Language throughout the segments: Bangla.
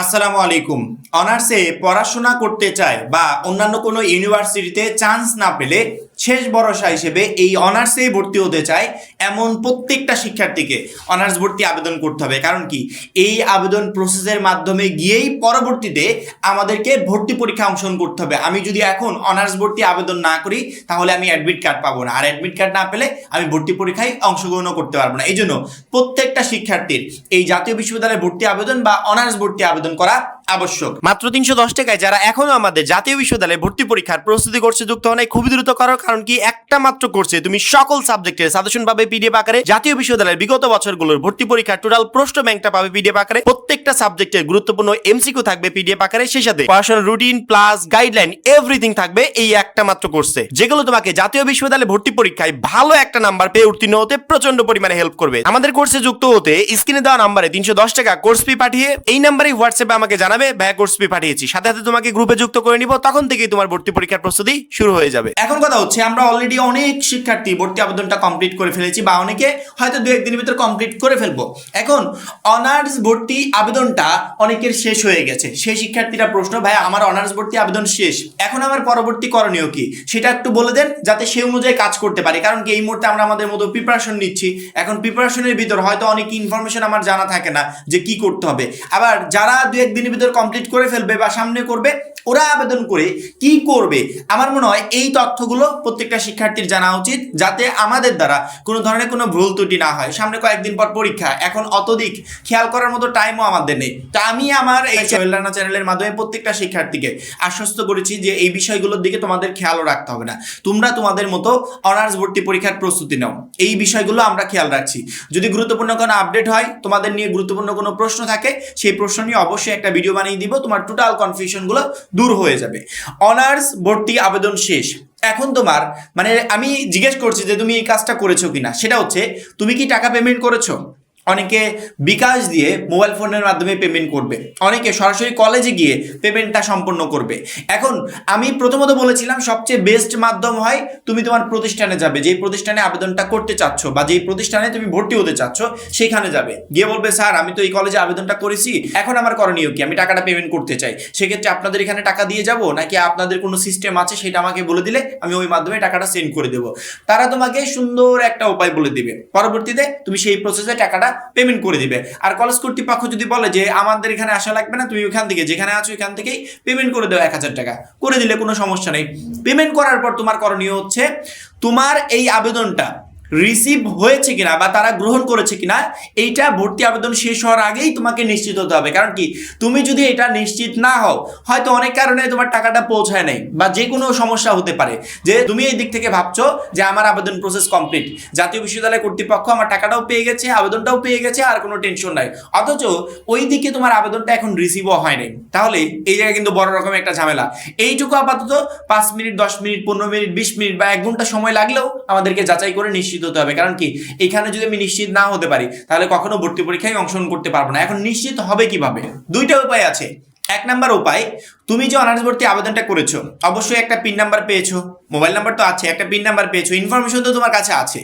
আসসালামু আলাইকুম। অনার্সে পড়াশোনা করতে চায় বা অন্যান্য কোনো ইউনিভার্সিটিতে চান্স না পেলে শেষ ভরসা হিসেবে এই অনার্সে ভর্তি হতে চায় এমন প্রত্যেকটা শিক্ষার্থীকে অনার্স ভর্তি আবেদন করতে হবে। কারণ কি? এই আবেদন প্রসেসের মাধ্যমে গিয়েই পরবর্তীতে আমাদেরকে ভর্তি পরীক্ষা অংশগ্রহণ করতে হবে। আমি যদি এখন অনার্স ভর্তি আবেদন না করি, তাহলে আমি অ্যাডমিট কার্ড পাবো না। আর অ্যাডমিট কার্ড না পেলে আমি ভর্তি পরীক্ষায় অংশগ্রহণও করতে পারব না। এই জন্য প্রত্যেকটা শিক্ষার্থীর এই জাতীয় বিশ্ববিদ্যালয়ে ভর্তি আবেদন বা অনার্স ভর্তি আবেদন করা আবশ্যক। মাত্র তিনশো দশ টাকায় যারা এখনও আমাদের জাতীয় বিশ্ববিদ্যালয়ে ভর্তি পরীক্ষার প্রস্তুতি করছে, যুক্ত হন খুবই দ্রুত করো, কারণ কি একটা মাত্র কোর্সে তুমি সকল সাবজেক্টের সাজেশন পাবে পিডিএফ আকারে। জাতীয় বিশ্ববিদ্যালয়ের বিগত বছরগুলোর ভর্তি পরীক্ষার টোটাল প্রশ্ন ব্যাংকটা পাবে পিডিএফ আকারে। প্রত্যেকটা সাবজেক্টের গুরুত্বপূর্ণ এমসিকিউ থাকবে পিডিএফ আকারে। সেই সাথে পড়াশোনার রুটিন প্লাস গাইডলাইন এভরিথিং থাকবে এই একটা মাত্র কোর্সে যেগুলো তোমাকে জাতীয় বিশ্ববিদ্যালয়ে ভর্তি পরীক্ষায় ভালো একটা নাম্বার পেয়ে উত্তীর্ণ হতে প্রচণ্ড পরিমাণে হেল্প করবে। আমাদের কোর্সে যুক্ত হতে স্ক্রিনে দেওয়া নাম্বারে তিনশো দশ টাকা কোর্স ফি পাঠিয়ে এই নাম্বারে হোয়াটসঅ্যাপে আমাকে জানাবে। ভাইয়া কোর্স ফি পাঠিয়েছি। সাথে সাথে তোমাকে গ্রুপে যুক্ত করে নিব, তখন থেকেই তোমার ভর্তি পরীক্ষার প্রস্তুতি শুরু হয়ে যাবে। এখন কথা হচ্ছে, আমরা অলরেডি অনেক শিক্ষার্থী ভর্তি আবেদনটা কমপ্লিট করে ফেলেছি, বা অনেকে হয়তো দু একদিনের ভিতরে কমপ্লিট করে ফেলব। এখন অনার্স ভর্তি আবেদনটা অনেকের শেষ হয়ে গেছে। সেই শিক্ষার্থীরা প্রশ্ন ভাই আমার অনার্স ভর্তি আবেদন শেষ। এখন আমার পরবর্তী করণীয় কি? সেটা একটু বলে দেন, যাতে সেই অনুযায়ী কাজ করতে পারি। কারণ কি, এই মুহূর্তে আমরা আমাদের মতো প্রিপারেশন নিচ্ছি। এখন প্রিপারেশনের ভিতর হয়তো অনেক ইনফরমেশন আমার জানা থাকে না যে কি করতে হবে। আবার যারা দু একদিনের ভিতর কমপ্লিট করে ফেলবে বা সামনে করবে ওরা আবেদন করে কি করবে? আমার মনে হয় এই তথ্যগুলো প্রত্যেকটা শিক্ষার্থীর জানা উচিত যাতে আমাদের দ্বারা কোনো ধরনের কোনো ভুল ত্রুটি না হয়। সামনে কয়েকদিন পর পরীক্ষা। এখন অতদিক খেয়াল করার মতো টাইমও আমাদের নেই। তা আমি আমার এই রানা চ্যানেলের মাধ্যমে প্রত্যেকটা শিক্ষার্থীকে আশ্বস্ত করেছি যে এই বিষয়গুলোর দিকে তোমাদের খেয়ালও রাখতে হবে না। তোমরা তোমাদের মতো অনার্স ভর্তি পরীক্ষার প্রস্তুতি নাও। এই বিষয়গুলো আমরা খেয়াল রাখছি। যদি গুরুত্বপূর্ণ কোনো আপডেট হয়, তোমাদের নিয়ে গুরুত্বপূর্ণ কোনো প্রশ্ন থাকে, সেই প্রশ্ন নিয়ে অবশ্যই একটা ভিডিও বানিয়ে দিব। তোমার টোটাল কনফিউশনগুলো দূর হয়ে যাবে। অনার্স ভর্তি আবেদন শেষ। এখন তোমার মানে আমি জিজ্ঞেস করছি যে তুমি এই কাজটা করেছ কিনা? সেটা হচ্ছে, তুমি কি টাকা পেমেন্ট করেছ? অনেকে বিকাশ দিয়ে মোবাইল ফোনের মাধ্যমে পেমেন্ট করবে। অনেকে সরাসরি কলেজে গিয়ে পেমেন্টটা সম্পন্ন করবে। এখন আমি প্রথমত বলেছিলাম, সবচেয়ে বেস্ট মাধ্যম হয় তুমি তোমার প্রতিষ্ঠানে যাবে। যেই প্রতিষ্ঠানে আবেদনটা করতে চাচ্ছ বা যেই প্রতিষ্ঠানে তুমি ভর্তি হতে চাচ্ছ, সেখানে যাবে। গিয়ে বলবে, স্যার, আমি তো এই কলেজে আবেদনটা করেছি। এখন আমার করণীয় কি? আমি টাকাটা পেমেন্ট করতে চাই। সেক্ষেত্রে আপনাদের এখানে টাকা দিয়ে যাব? নাকি আপনাদের কোনো সিস্টেম আছে সেটা আমাকে বলে দিলে আমি ওই মাধ্যমে টাকাটা সেন্ড করে দেবো? তারা তোমাকে সুন্দর একটা উপায় বলে দিবে। পরবর্তীতে তুমি সেই প্রসেসে টাকাটা পেমেন্ট করে দিবে। আর কলেজ কর্তৃপক্ষ যদি বলে যে আমাদের এখানে আসা লাগবে না, তুমি ওখান থেকে, যেখানে আছো ওখান থেকেই পেমেন্ট করে দেও এক হাজার টাকা। করে দিলে কোনো সমস্যা নেই। পেমেন্ট করার পর তোমার করণীয় হচ্ছে, তোমার এই আবেদনটা রিসিভ হয়েছে কিনা বা তারা গ্রহণ করেছে কিনা, এইটা ভর্তি আবেদন শেষ হওয়ার আগেই তোমাকে নিশ্চিত হতে হবে। কারণ কি? তুমি যদি এটা নিশ্চিত না হও, হয়তো অনেক কারণে তোমার টাকাটা পৌঁছায় নাই বা যে কোনো সমস্যা হতে পারে। যে তুমি এই দিক থেকে ভাবছ যে আমার আবেদন প্রসেস কমপ্লিট জাতীয় বিশ্ববিদ্যালয় কর্তৃপক্ষ আমার টাকাটাও পেয়ে গেছে, আবেদনটাও পেয়ে গেছে, আর কোনো টেনশন নাই। অথচ ওই দিকে তোমার আবেদনটা এখন রিসিভও হয় নাই। তাহলে এই জায়গায় কিন্তু বড় রকমের একটা ঝামেলা। এইটুকু আপাতত পাঁচ মিনিট, দশ মিনিট, পনেরো মিনিট, বিশ মিনিট বা এক ঘণ্টা সময় লাগলেও আমাদেরকে যাচাই করে নিশ্চিত হতে হবে। কারণ কি? এখানে যদি আমি নিশ্চিত না হতে পারি, তাহলে কখনো ভর্তি পরীক্ষায় অংশগ্রহণ করতে পারব না। এখন নিশ্চিত হবে কীভাবে? দুইটা উপায় আছে। এক নাম্বার উপায় তুমি যে অনার্স ভর্তি আবেদনটা করেছ, অবশ্যই একটা পিন নাম্বার পেয়েছ মোবাইল নাম্বার তো আছে, একটা পিন নাম্বার পেয়েছ ইনফরমেশন তো তোমার কাছে আছে।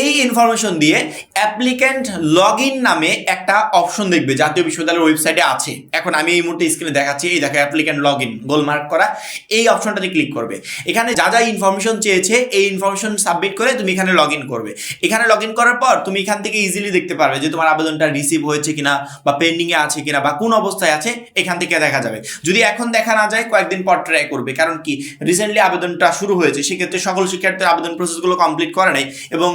এই ইনফরমেশন দিয়ে অ্যাপ্লিক্যান্ট লগ ইন নামে একটা অপশন দেখবে, জাতীয় বিশ্ববিদ্যালয়ের ওয়েবসাইটে আছে। এখন আমি এই মুহূর্তে স্ক্রিনে দেখাচ্ছি, এই দেখো অ্যাপ্লিক্যান্ট লগ ইন গোল মার্ক করা, এই অপশনটাতে ক্লিক করবে। এখানে যা যা ইনফরমেশন চেয়েছে, এই ইনফরমেশন সাবমিট করে তুমি এখানে লগ ইন করবে। এখানে লগ ইন করার পর তুমি এখান থেকে ইজিলি দেখতে পারবে যে তোমার আবেদনটা রিসিভ হয়েছে কিনা, বা পেন্ডিংয়ে আছে কিনা, বা কোন অবস্থায় আছে, এখান থেকে দেখা যাবে। যদি এখন দেখা না যায় কয়েকদিন পর ট্রাই করবে। কারণ কি? রিসেন্টলি আবেদনটা শুরু হয়েছে, সেক্ষেত্রে সকল শিক্ষার্থীর আবেদন প্রসেসগুলো কমপ্লিট করে নাই এবং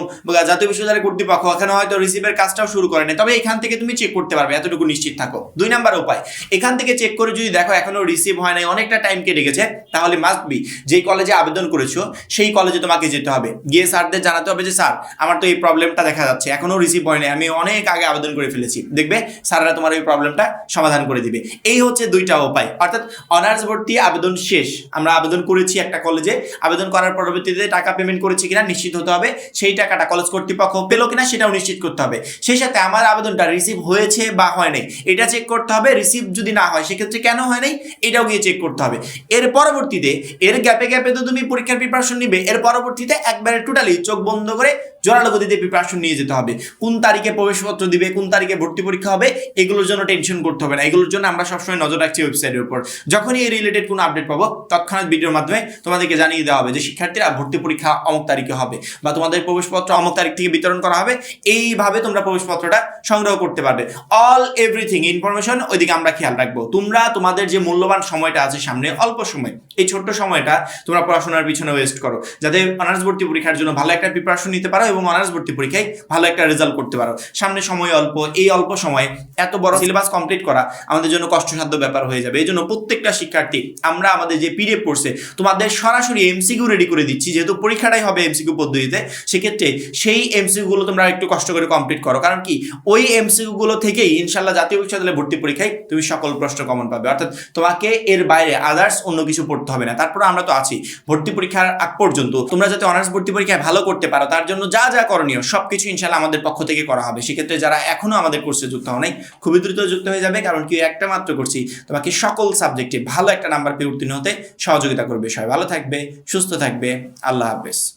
জাতীয় বিশ্ববিদ্যালয় কর্তৃপক্ষ এখানে হয়তো রিসিভের কাজটাও শুরু করে নাই। তবে এখান থেকে তুমি চেক করতে পারবে, এতটুকু নিশ্চিত থাকো। দুই নাম্বার উপায়, এখান থেকে চেক করে যদি দেখো এখনও রিসিভ হয় নাই, অনেকটা টাইম কেটে গেছে, তাহলে মাস্ট বি যেই কলেজে আবেদন করেছ, সেই কলেজে তোমাকে যেতে হবে। গিয়ে স্যারদের জানাতে হবে যে, স্যার, আমার তো এই প্রবলেমটা দেখা যাচ্ছে, এখনও রিসিভ হয় নাই আমি অনেক আগে আবেদন করে ফেলেছি। দেখবে, স্যাররা তোমার এই প্রবলেমটা সমাধান করে দিবে। এই হচ্ছে দুইটা উপায়। অর্থাৎ অনার্স ভর্তি আবেদন শেষ। আমরা আবেদন করেছি একটা কলেজে আবেদন করার পরবর্তীতে টাকা পেমেন্ট করেছি কিনা নিশ্চিত হতে হবে। সেই টাকাটা কলেজ কর্তৃপক্ষ পেল কিনা সেটাও নিশ্চিত করতে হবে। সেই সাথে আমার আবেদনটা রিসিভ হয়েছে বা হয় নাই, এটা চেক করতে হবে। রিসিভ যদি না হয়, সেক্ষেত্রে কেন হয় নাই, এটাও গিয়ে চেক করতে হবে। এর পরবর্তীতে, এর গ্যাপে গ্যাপে তো তুমি পরীক্ষার প্রিপারেশন নিবে। এর পরবর্তীতে একবারে টোটালি চোখ বন্ধ করে জোরালো গতিতে প্রিপারেশন নিয়ে যেতে হবে। কোন তারিখে প্রবেশপত্র দিবে, কোন তারিখে ভর্তি পরীক্ষা হবে, এগুলোর জন্য টেনশন করতে হবে না। এগুলোর জন্য আমরা সবসময় নজর রাখছি ওয়েবসাইটের উপর। যখনই এই রিলেটেড কোনো আপডেট পাবো। তৎক্ষণাৎ ভিডিওর মাধ্যমে তোমাদেরকে জানিয়ে দেওয়া হবে যে শিক্ষার্থীরা ভর্তি পরীক্ষা অমুক তারিখে হবে বা তোমাদের প্রবেশপত্র অমুক তারিখ থেকে বিতরণ করা হবে। এইভাবে তোমরা প্রবেশপত্রটা সংগ্রহ করতে পারবে। অল এভরিথিং ইনফরমেশন ওইদিকে আমরা খেয়াল রাখব। তোমরা তোমাদের যে মূল্যবান সময়টা আছে সামনে, অল্প সময়, এই ছোট্ট সময়টা তোমরা পড়াশোনার পিছনে ওয়েস্ট করো। যাতে অনার্স ভর্তি পরীক্ষার জন্য ভালো একটা প্রিপারেশন নিতে পারো এবং অনার্স ভর্তি পরীক্ষায় ভালো একটা রেজাল্ট করতে পারো। সামনে সময় অল্প, এই অল্প সময়ে এত বড় সিলেবাস কমপ্লিট করা আমাদের জন্য কষ্টসাধ্য ব্যাপার হয়ে যাবে। এই জন্য প্রত্যেকটা শিক্ষার্থী আমরা আমাদের যে পিডিএফ কোর্সে তোমাদের সরাসরি এমসিকিউ রেডি করে দিচ্ছি, যেহেতু পরীক্ষাটাই হবে এমসিকিউ পদ্ধতিতে, সেক্ষেত্রে সেই এমসিকিউ গুলো তোমরা একটু কষ্ট করে কমপ্লিট করো। কারণ কি, ওই এমসিকিউ গুলো থেকেই ইনশাল্লাহ জাতীয় বিশ্ববিদ্যালয়ে ভর্তি পরীক্ষায় তুমি সকল প্রশ্ন কমন পাবে। অর্থাৎ তোমাকে এর বাইরে আদার্স অন্য কিছু পড়তে হবে না। তারপর আমরা তো আছি। ভর্তি পরীক্ষার আগ পর্যন্ত তোমরা যাতে অনার্স ভর্তি পরীক্ষায় ভালো করতে পারো, তার জন্য যা যা করণীয় সবকিছু ইনশাল্লাহ আমাদের পক্ষ থেকে করা হবে। সেক্ষেত্রে যারা এখনও আমাদের কোর্সে যুক্ত হও নাই, খুবই দ্রুত যুক্ত হয়ে যাবে। কারণ কি, একটা মাত্র করছি তোমাকে সকল সাবজেক্টে ভালো একটা নাম্বার পেয়ে উত্তীর্ণ হতে সহযোগিতা করবে সবাই। ভালো থাকবে, সুস্থ থাকবে। আল্লাহ হাফেজ।